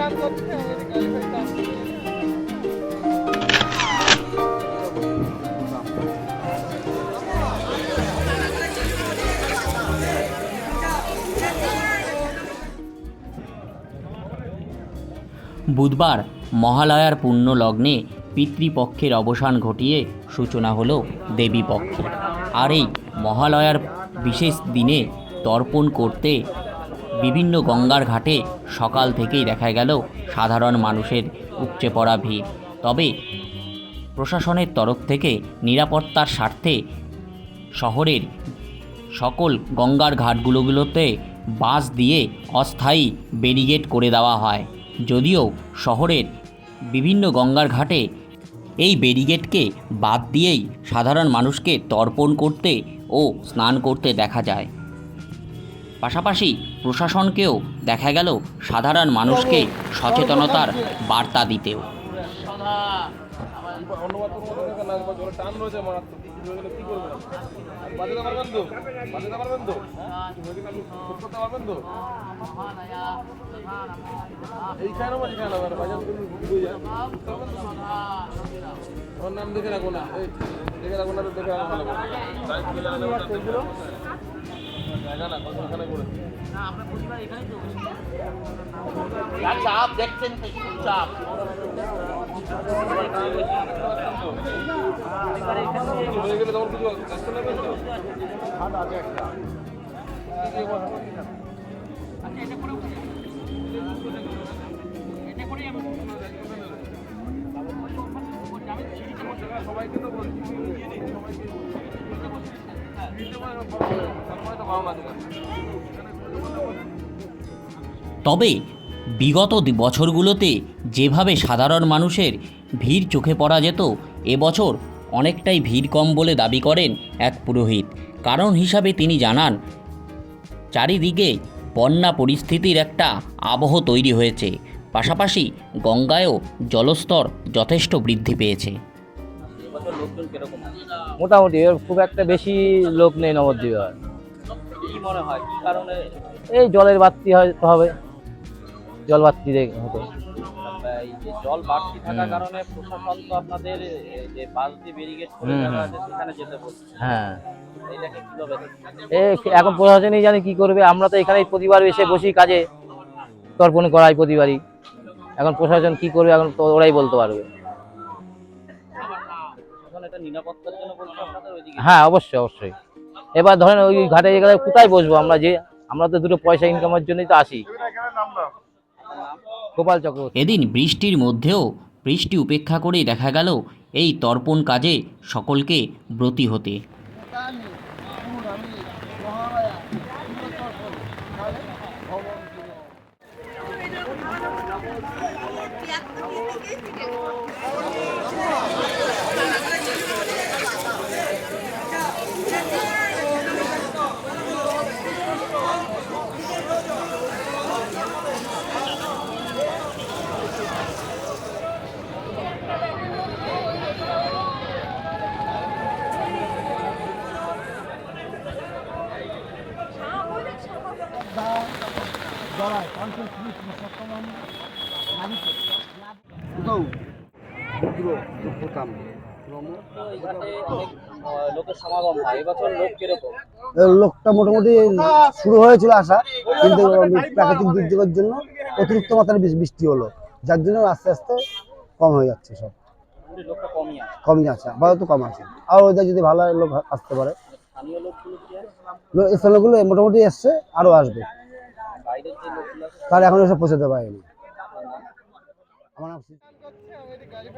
বুধবার মহালয়ার পুণ্য লগ্নে পিতৃপক্ষের অবসান ঘটিয়ে সূচনা হলো দেবী পক্ষে আর এই মহালয়ার বিশেষ দিনে তর্পণ করতে বিভিন্ন গঙ্গার ঘাটে সকাল থেকেই দেখা গেল সাধারণ মানুষের উপচে পড়া ভিড়। তবে প্রশাসনের তরফ থেকে নিরাপত্তার স্বার্থে শহরের সকল গঙ্গার ঘাটগুলোগুলোতে বাঁশ দিয়ে অস্থায়ী ব্যারিগেড করে দেওয়া হয়। যদিও শহরের বিভিন্ন গঙ্গার ঘাটে এই ব্যারিগেডকে বাদ দিয়েই সাধারণ মানুষকে তর্পণ করতে ও স্নান করতে দেখা যায়। পাশাপাশি প্রশাসনকেও দেখা গেল সাধারণ মানুষকে সচেতনতার বার্তা দিতেও। দেখে রাখো না, দেখে রাখো না দেখে রাখো না চাপ দেখছেন চাপ। হয়ে গেলে তখন কিছু কষ্ট নেবেন তো হাত আছে একটা সবাইকে তো বলছি সবাইকে তারপরে তো ভালো লাগে তবে বিগত বছরগুলোতে যেভাবে সাধারণ মানুষের ভিড় চোখে পড়া যেত এবছর অনেকটাই ভিড় কম বলে দাবি করেন এক পুরোহিত। কারণ হিসাবে তিনি জানান, চারিদিকে বন্যা পরিস্থিতির একটা আবহ তৈরি হয়েছে। পাশাপাশি গঙ্গায়ও জলস্তর যথেষ্ট বৃদ্ধি পেয়েছে। মোটামুটি খুব একটা বেশি লোক নেই নবদ্বীপে কি মনে হয়? কি কারণে? এই জলের বাড়তি হয়তো হবে। জল বাড়তি হতো। এই যে জল বাড়তি থাকার কারণে প্রশাসন তো আপনাদের যে বাস দিয়ে ব্যারিকেড করে হুম, আছে সেখানে যেতে বলছে। হ্যাঁ। কীভাবে এখন প্রশাসনই জানে কি করবে। আমরা তো এখানে প্রতিবার এসে বসি কাজে। তর্পণ করাই প্রতিবারই। এখন প্রশাসন কি করবে? এখন তো ওরাই বলতে পারবে। নিরাপত্তার জন্য বলছে আপনাদের ওইদিকে? হ্যাঁ অবশ্যই অবশ্যই। এবার ধরেন ওই ঘাটে গেলে কোথায় বসবো আমরা যে আমরা তো দুটো পয়সা ইনকামের জন্যই তো আসি। গোপাল চক্রবর্তী। এদিন বৃষ্টির মধ্যেও বৃষ্টি উপেক্ষা করেই দেখা গেল এই তর্পণ কাজে সকলকে ব্রতী হতে। লোকটা মোটামুটি শুরু হয়েছিল আসা কিন্তু প্রাকৃতিক দুর্যোগের জন্য অতিরিক্ত মাত্রায় বৃষ্টি- হলো। যার জন্য আস্তে আস্তে কম হয়ে যাচ্ছে সব। কমই আছে। আপাতত কম আছে। আর ওদের যদি ভালো হয় লোক আসতে পারে। স্থানীয় লোকগুলো মোটামুটি এসছে আরও আসবে বাইরের যে লোকগুলো আছে তার এখন এসে পৌঁছাতে পারেনি। আমার নাম গাড়ি